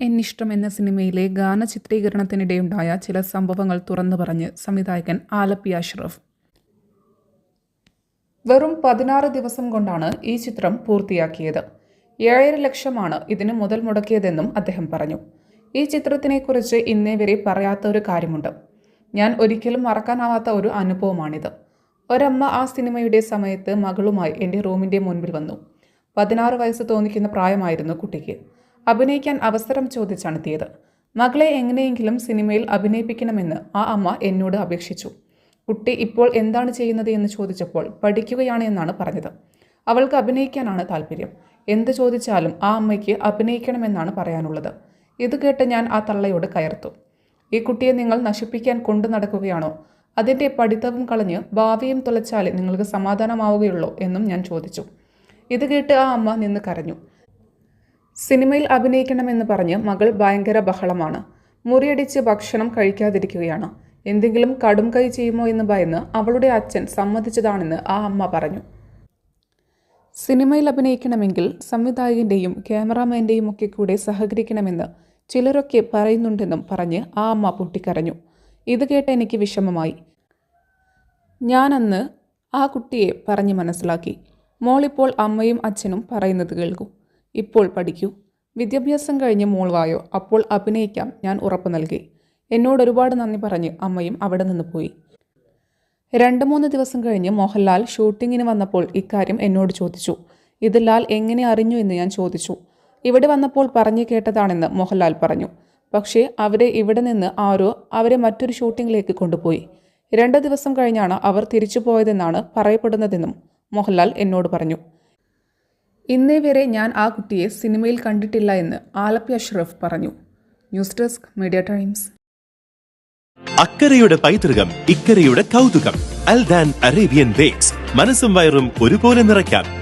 നിന്നിഷ്ടം എന്നിഷ്ടം എന്ന സിനിമയിലെ ഗാന ചിത്രീകരണത്തിനിടെയുണ്ടായ ചില സംഭവങ്ങൾ തുറന്നു പറഞ്ഞ് സംവിധായകൻ ആലപ്പി അഷ്റഫ്. വെറും പതിനാറ് ദിവസം കൊണ്ടാണ് ഈ ചിത്രം പൂർത്തിയാക്കിയത്. ഏഴര ലക്ഷമാണ് ഇതിന് മുതൽ മുടക്കിയതെന്നും അദ്ദേഹം പറഞ്ഞു. ഈ ചിത്രത്തിനെക്കുറിച്ച് ഇന്നേ വരെ പറയാത്ത ഒരു കാര്യമുണ്ട്. ഞാൻ ഒരിക്കലും മറക്കാനാവാത്ത ഒരു അനുഭവമാണിത്. ഒരമ്മ ആ സിനിമയുടെ സമയത്ത് മകളുമായി എന്റെ റൂമിന്റെ മുൻപിൽ വന്നു. പതിനാറ് വയസ്സ് തോന്നിക്കുന്ന പ്രായമായിരുന്നു കുട്ടിക്ക്. അഭിനയിക്കാൻ അവസരം ചോദിച്ചാണെത്തിയത് മകളെ എങ്ങനെയെങ്കിലും സിനിമയിൽ അഭിനയിപ്പിക്കണമെന്ന് ആ അമ്മ എന്നോട് അപേക്ഷിച്ചു. കുട്ടി ഇപ്പോൾ എന്താണ് ചെയ്യുന്നത് എന്ന് ചോദിച്ചപ്പോൾ പഠിക്കുകയാണ് എന്നാണ് പറഞ്ഞത്. അവൾക്ക് അഭിനയിക്കാനാണ് താല്പര്യം. എന്ത് ചോദിച്ചാലും ആ അമ്മയ്ക്ക് അഭിനയിക്കണമെന്നാണ് പറയാനുള്ളത്. ഇത് കേട്ട് ഞാൻ ആ തള്ളയോട് കയർത്തു. ഈ കുട്ടിയെ നിങ്ങൾ നശിപ്പിക്കാൻ കൊണ്ടു നടക്കുകയാണോ? അതിന്റെ പഠിത്തവും കളഞ്ഞ് ഭാവിയും തുലച്ചാലേ നിങ്ങൾക്ക് സമാധാനമാവുകയുള്ളൂ എന്നും ഞാൻ ചോദിച്ചു. ഇത് കേട്ട് ആ അമ്മ നിന്ന് കരഞ്ഞു. സിനിമയിൽ അഭിനയിക്കണമെന്ന് പറഞ്ഞ് മകൾ ഭയങ്കര ബഹളമാണ്. മുറിയടിച്ച് ഭക്ഷണം കഴിക്കാതിരിക്കുകയാണ്. എന്തെങ്കിലും കടും കൈ ചെയ്യുമോ എന്ന് ഭയന്ന് അവളുടെ അച്ഛൻ സമ്മതിച്ചതാണെന്ന് ആ അമ്മ പറഞ്ഞു. സിനിമയിൽ അഭിനയിക്കണമെങ്കിൽ സംവിധായകന്റെയും ക്യാമറാമാന്റെയും ഒക്കെ കൂടെ സഹകരിക്കണമെന്ന് ചിലരൊക്കെ പറയുന്നുണ്ടെന്നും പറഞ്ഞ് ആ അമ്മ പൊട്ടിക്കരഞ്ഞു. ഇത് കേട്ട് എനിക്ക് വിഷമമായി. ഞാനന്ന് ആ കുട്ടിയെ പറഞ്ഞ് മനസ്സിലാക്കി. മോളിപ്പോൾ അമ്മയും അച്ഛനും പറയുന്നത് കേൾക്കൂ. ഇപ്പോൾ പഠിക്കൂ. വിദ്യാഭ്യാസം കഴിഞ്ഞ് മോൾവായോ അപ്പോൾ അഭിനയിക്കാം. ഞാൻ ഉറപ്പ് നൽകി. എന്നോട് ഒരുപാട് നന്ദി പറഞ്ഞ് അമ്മയും അവിടെ നിന്ന് പോയി. രണ്ട് മൂന്ന് ദിവസം കഴിഞ്ഞ് മോഹൻലാൽ ഷൂട്ടിങ്ങിന് വന്നപ്പോൾ ഇക്കാര്യം എന്നോട് ചോദിച്ചു. ഇത് ലാൽ എങ്ങനെ അറിഞ്ഞു എന്ന് ഞാൻ ചോദിച്ചു. ഇവിടെ വന്നപ്പോൾ പറഞ്ഞു കേട്ടതാണെന്ന് മോഹൻലാൽ പറഞ്ഞു. പക്ഷേ അവരെ ഇവിടെ നിന്ന് ആരോ അവരെ മറ്റൊരു ഷൂട്ടിങ്ങിലേക്ക് കൊണ്ടുപോയി. രണ്ട് ദിവസം കഴിഞ്ഞാണ് അവർ തിരിച്ചു പോയതെന്നാണ് പറയപ്പെടുന്നതെന്നും മോഹൻലാൽ എന്നോട് പറഞ്ഞു. ഇന്നേ വരെ ഞാൻ ആ കുട്ടിയെ സിനിമയിൽ കണ്ടിട്ടില്ല എന്ന് ആലപ്പി അഷ്റഫ് പറഞ്ഞു. News desk media times. അക്കരയുടെ പൈതൃകം ഇക്കരയുടെ കൗതുകം അൽദാൻ അറേബ്യൻ ബേക്സ്. മനസ്സും വയറും ഒരുപോലെ നിറയ്ക്കാം.